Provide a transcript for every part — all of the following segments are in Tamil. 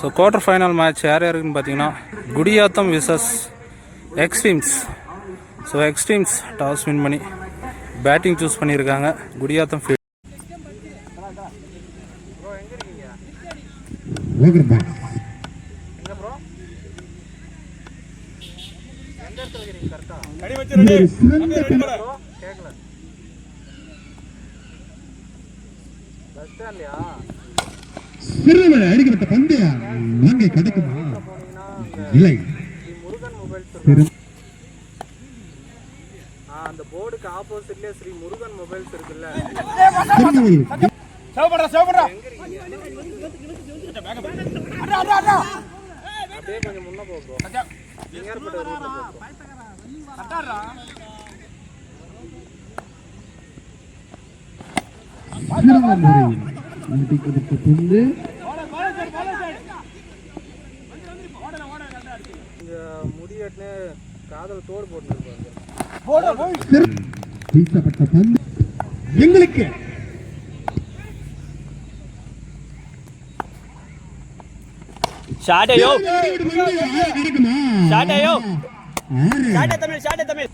ஸோ குவார்டர் ஃபைனல் மேட்ச் யார் யாருக்குன்னு பார்த்தீங்கன்னா Gudiyatham versus extremes so extremes toss win பண்ணி பேட்டிங் சூஸ் பண்ணியிருக்காங்க. குடியாத்தம் ஃபீல்ட் ஓகே பஸ் ஸ்டாண்ட்லயா சிறுவர் அடிக்கப்பட்ட பந்து அங்கே கிடைக்குமா? இல்லை. அந்த போர்டுக்கு ஆப்போசிட்லேயே ஸ்ரீ முருகன் மொபைல்ஸ் இருக்குல்ல. அப்படியே கொஞ்சம் முன்ன போகும் ஏற்பட்ட போட்டுருப்பாங்க சிறு- வீசப்பட்ட பந்து எங்களுக்கு ஷாட் ஐயோ? ஷாட் ஐயோ. ஷாட் தமிழ் ஷாட் தமிழ்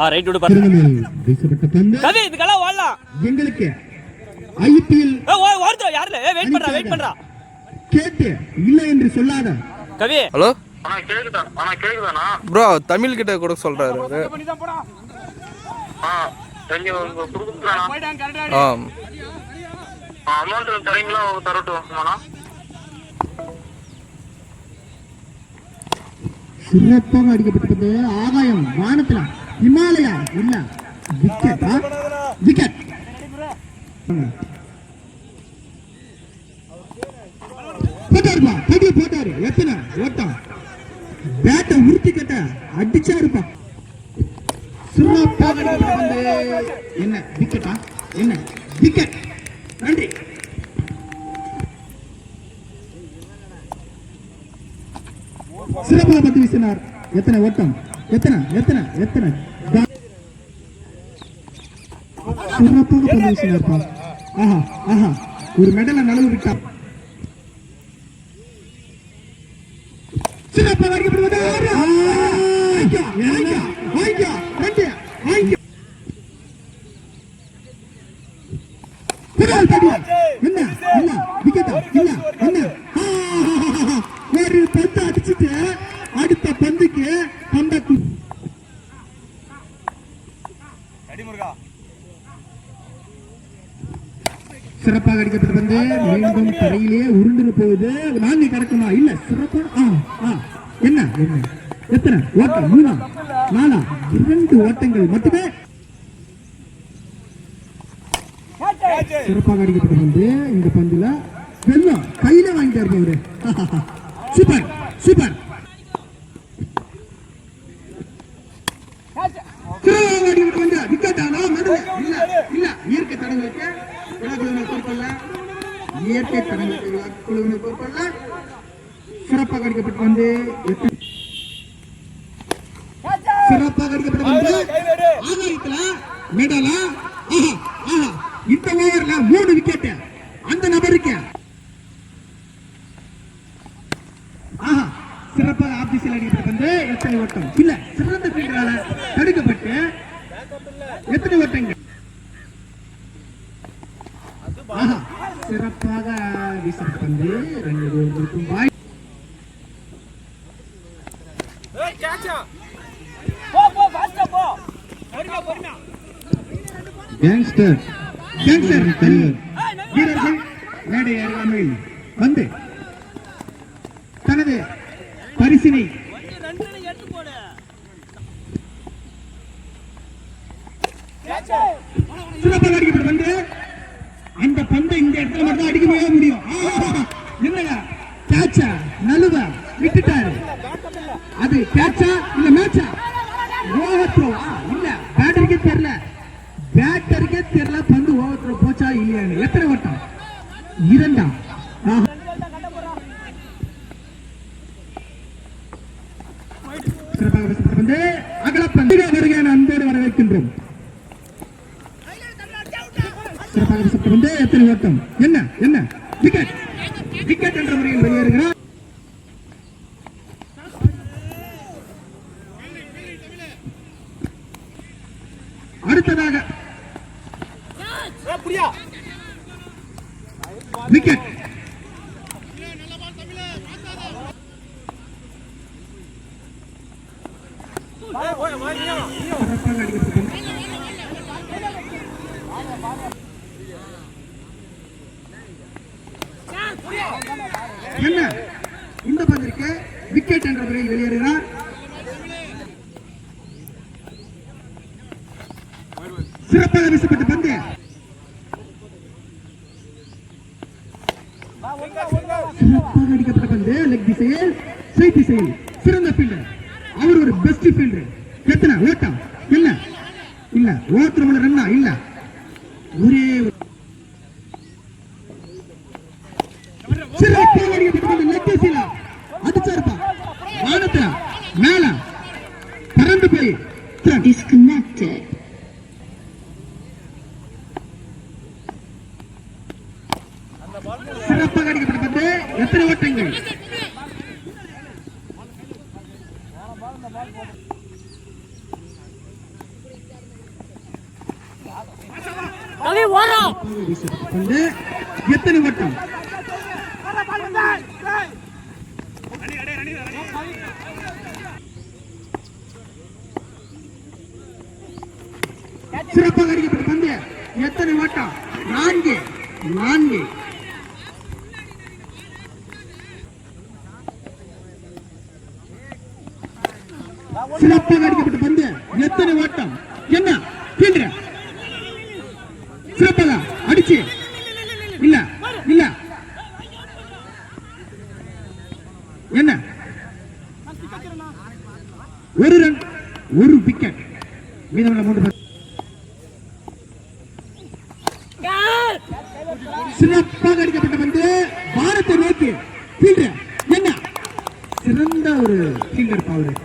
ஆ ரைட் விடு பாரு. சிறுவர் வீசப்பட்ட பந்து கவி இதுக்கெல்லாம் ஓடலாம். எங்களுக்கு ஐபிஎல் யாருல? வெயிட் பண்றா வெயிட் பண்றா. கேட்டு இல்லை என்று சொல்லாத. கவி. ஹலோ? ப்ரோ தமிழ் கிட்ட கூட சொல்றாரு. ஆ அமௌண்ட் தரீங்களா? தரட்டும் சிறப்பாக அடிக்கப்பட்டது ஆகாயம் வானத்தில் இமாலயா இல்ல விக்கெட் விக்கெட். போட்டாருப்பா பெரிய போட்டாரு. எத்தனை? ஓட்டம். பேட்டை உருட்டி கட்ட அடிச்சா இருப்பா சிறப்பாக என்ன? விக்கெட்டா? என்ன? விக்கெட். நன்றி. சிறப்பாக பந்து வீசினார். எத்தனை ஓட்டம்? எத்தனை? எத்தனை? எத்தனை? சிறப்பாக பந்து வீசினார்ப்பா. ஆஹா ஆஹா. ஒரு மெடலை நழுவு விட்டார். சிறப்பாக அடிக்கப்படுவது ஆ, ஐயா, ஐயா, ஐயா, ரெண்டு, ஐயா. புறால் தடி. என்ன என்ன விக்கெட்டா இல்ல என்ன ஆ, ஒரு பந்து அடிச்சுட்டு அடுத்த பந்துக்கு கம்பேக் சிறப்பாக அடிக்கப்பட்டு வந்து மீண்டும் தரையிலே உருண்டு போகுது நான்கு கிடக்குமா? இல்ல சிறப்பான ஆ, ஆ. என்ன? என்ன? எத்தனை? ஓட்டம்? மூணா? நாலா? இரண்டு ஓட்டங்கள் மட்டுமே. சிறப்பாக அடிக்கப்பட்டு வந்து இந்த பந்துல வெள்ளம் கையில வாங்கிட்டாரு அவரு சூப்பர் சூப்பர். சிறப்பாக அடிக்கப்பட்ட பந்து எத்தனை- சிறப்பாக அடிக்கப்பட்ட பந்து ஆகாயத்துல மெடலா ஆஹா ஆஹா இந்த ஓவர்ல மூணு விக்கெட் அந்த நபருக்கு ஆஹா சிறப்பாக ஆபீஸில் அடிக்கப்பட்ட பந்து எத்தனை ஓட்டம் இல்ல சிறந்த ஃபீல்டரால தடுக்கப்பட்டு எத்தனை ஓட்டங்கள் ஆஹா சிறப்பாக வீசப்பட்ட பந்து ரெண்டு ஓவர்களுக்கும் வாய் போ போ ஃபாஸ்டா போ பொறுமையா பொறுமையா கேங்ஸ்டர் கேங்ஸ்டர் வீரர்கள் மேடை அருகாமையில் வந்து தனது பரிசினை சிறப்பாக அடிக்கப்பட்ட பந்து அந்த பந்தை இந்த இடத்துல மட்டும் தான் அடிக்கவே முடியும்! என்னங்க கேட்சா நழுவ விட்டுட்டாரு பேட்சா இல்ல மேட்சா ஓவர் இல்ல பேட்டருக்கே தெரியல. பேட்டருக்கே தெரியல பந்து ஓவர் த்ரோ போச்சா இல்லையா எத்தனை வட்டம் இரண்டா? அகலப்பந்து. அன்போடு வரவேற்கின்றோம். சிறப்பாக எத்தனை ஓட்டம்? என்ன? என்ன? விக்கெட் விக்கெட் என்ற முறையில் வெளியேறுகிறார். விக்கெட் என்ன? இந்த பந்திற்கு விக்கெட் என்ற முறையில் வெளியேறுகிறார் சிறப்பாக வீசப்பட்ட பந்து சிறப்பாக அடிக்கப்பட்ட பந்து லெக் திசையில் ஸ்ட்ரைட் திசையில் சிறந்த ஃபீல்டர் அவர் ஒரு பெஸ்ட் ஃபீல்டர் எத்தனை? ஓட்டம் என்ன இல்ல. ஓட்டுறவங்கள ரன்னா இல்ல. ஒரே ஒரு- சிறப்பாக அடிக்கப்பட்ட பந்து லெக் திசையில அடிச்சாருப்பா வானத்துல மேல பறந்து போய் disconnected. சிறப்பாக அடிக்கப்பட்ட பந்து எத்தனை ஓட்டங்கள் ரவி ஓரம் கொண்டு எத்தனை வட்டம்? சிறப்பாக அடிக்கப்பட்ட பந்தய எத்தனை வட்டம்? நான்கு. நான்கு. சிறப்பாக அடிக்கப்பட்ட பந்து எத்தனை ஓட்டம் என்ன? கீழே சிறப்பாக அடிச்சு. இல்ல இல்ல. என்ன? ஒரு ரன் ஒரு விக்கெட் மீதமுள்ள மூன்று பந்து சிறப்பாக அடிக்கப்பட்ட பந்து வானத்தை நோக்கி ஃபீல்டர் என்ன சிறந்த ஒரு ஃபீல்டர் பவர்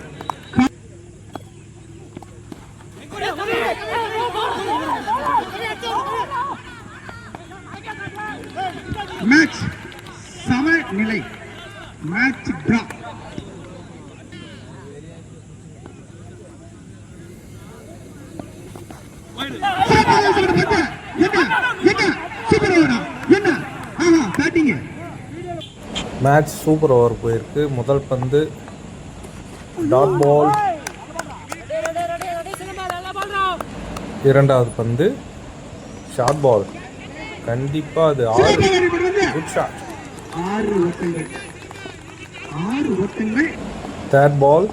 மேட்ச் சம நிலை match draw match super over போயிருக்கு. முதல் பந்து டாட் பால் இரண்டாவது பந்து ஷார்ட் பால் கண்டிப்பாக அது ஆறு குட் ஷாட் ஆறு ஓட்டங்கள். ஆறு ஓட்டங்கள். தேர்ட் பால்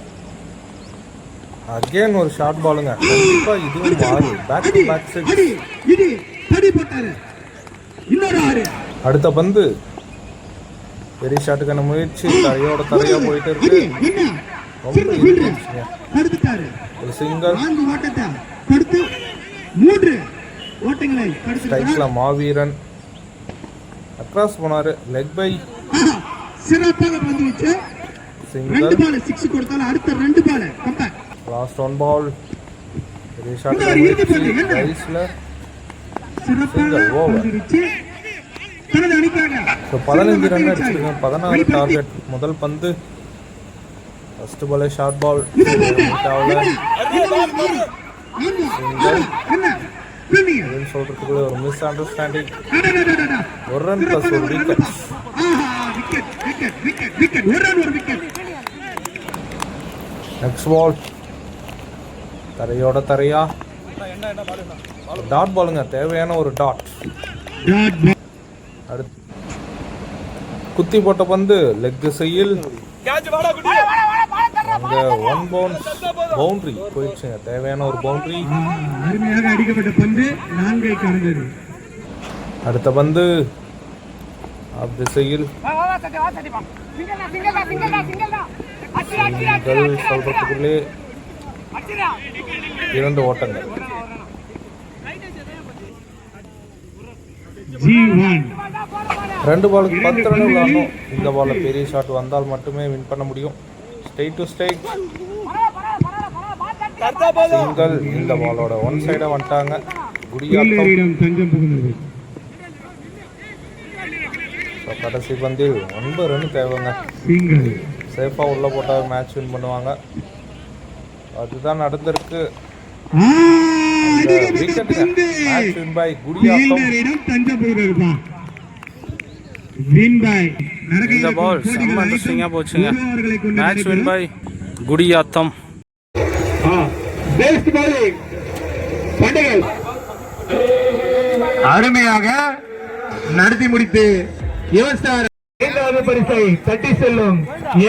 அகைன் ஒரு ஷார்ட் பாலுங்க கண்டிப்பாக இதுவும் ஆறு பேக் டு பேக் சிக்ஸ் அடி இடி தடி போட்டாரு. இன்னொரு ஆறு. அடுத்த பந்து. பெரிய ஷாட்டுக்கான முயற்சி. தரையோட தரையா போயிட்டு இருக்கு. ஒரு சிங்கர் நான்கு ஓட்டத்தை தடுத்து மூன்று ஓட்டங்களை ஸ்ட்ரைக்ல மாவீரன். அக்ராஸ் போனாரு லெக் பை சிறப்பாக பந்து வச்சு ரெண்டு பால் சிக்ஸ் கொடுத்தாலும் அடுத்த ரெண்டு ball comeback last one ball பெரிய ஷாட் இன்னொரு இறுதி பந்து, என்ன? ரைஸ்ல சிறப்பாக. பந்து வச்சு பதினஞ்சு ரன் அடிச்சிருக்கேன் பதினாறு டார்கெட் முதல் பந்து. ஃபர்ஸ்ட் பாலே ஷார்ட் பால் முதல் சொல்றதுக்குள்ள ஒரு மிஸ் அண்டர்ஸ்டாண்டிங். ஒரு ரன் பிளஸ் ஒரு விக்கெட். நெக்ஸ்ட் பால் தரையோட தரையா. டாட் பாலுங்க தேவையான ஒரு டாட். அடுத்து. குத்தி போட்ட பந்து லெக் திசையில் அங்க ஒன் பவுன்ஸ் பவுண்டரி போயிடுச்சுங்க தேவையான ஒரு பவுண்டரி அருமையாக அடிக்கப்பட்ட பந்து. நான்கை கடந்தது. அடுத்த பந்து. ஆப் திசையில். கள் சொல்றதுக்குள்ளே இரண்டு ஓட்டங்கள். ரெண்டு பாலுக்கு பத்து ரன் விளாடணும் இந்த பாலில் பெரிய ஷாட் வந்தால் மட்டுமே வின் பண்ண முடியும். ஸ்டேட் டு ஸ்டேட் சிங்கல் இந்த பாலோட ஒன் சைடாக வந்துட்டாங்க. குடியாத்தம். ஃபீல்டரிடம் தஞ்சம் புகுந்தது. ஸோ கடைசி பந்தில் ஒன்பது ரன் தேவைங்க. சிங்கிள். சேஃபாக உள்ளே போட்டால் மேட்ச் வின் பண்ணுவாங்க. அதுதான் நடந்திருக்கு. மேட்ச் வின் பை தஞ்சப்படுகிறதுப்பா வின் பை இந்த பால் செம்ம இன்ட்ரெஸ்டிங்காக போச்சுங்க. Match win. பை குடியாத்தம். அருமையாக நடத்தி முடித்து யுவஸ்டார் ஐந்தாவது பரிசை தட்டி செல்லும்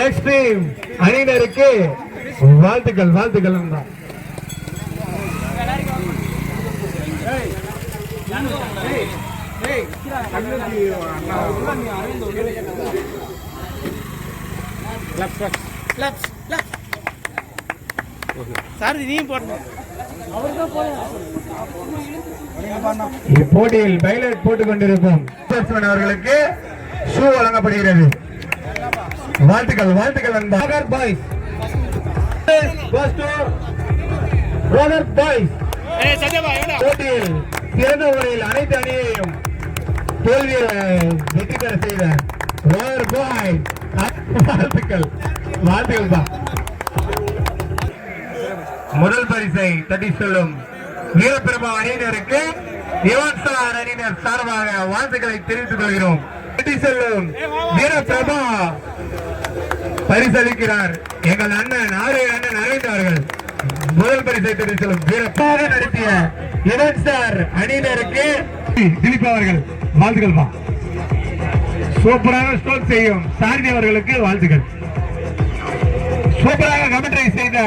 எக்ஸ்ட்ரீம் அணியினருக்கு வாழ்த்துக்கள் வாழ்த்துக்கள் நண்பா. இப்போட்டியில் பைலட் போட்டுக் கொண்டிருக்கும் அவர்களுக்கு ஷூ வழங்கப்படுகிறது. வாழ்த்துக்கள் வாழ்த்துக்கள் நண்பா. ரோகர் பாய்ஸ் ரோகர் பாய்ஸ் போட்டியில் சிறந்த முறையில் அனைத்து அணியையும் தோல்வியை வெற்றி பெற செய்த ரோகர் பாய் வாழ்த்துக்கள். வாழ்த்துக்கள் தான் முதல் பரிசை தட்டி சொல்லும் வீரப்பெருமா அணியினருக்கு யுவன் ஸ்டார் அணியினர் சார்பாக வாழ்த்துக்களை தெரிவித்துக் கொள்கிறோம். தட்டி சொல்லும் வீரப்பிரபா பரிசளிக்கிறார். எங்கள் அண்ணன் ஆறு அண்ணன் அரவிந்த் அவர்கள் முதல் பரிசை தட்டி வீரப்பாக நடத்திய யுவன் அணியினருக்கு திலீப் அவர்கள் வாழ்த்துக்கள் சூப்பராக ஸ்டோக் செய்யும் சாரதி அவர்களுக்கு வாழ்த்துக்கள். சூப்பராக கமெண்ட்ரை செய்த